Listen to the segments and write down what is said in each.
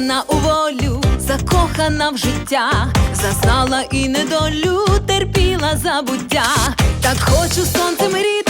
Закохана у волю, закохана в життя, зазнала і недолю, терпіла забуття. Так хочу сонцем ріти,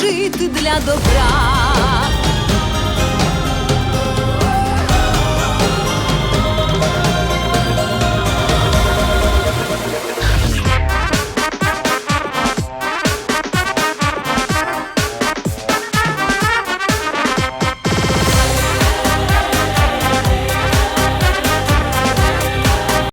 жити для добра.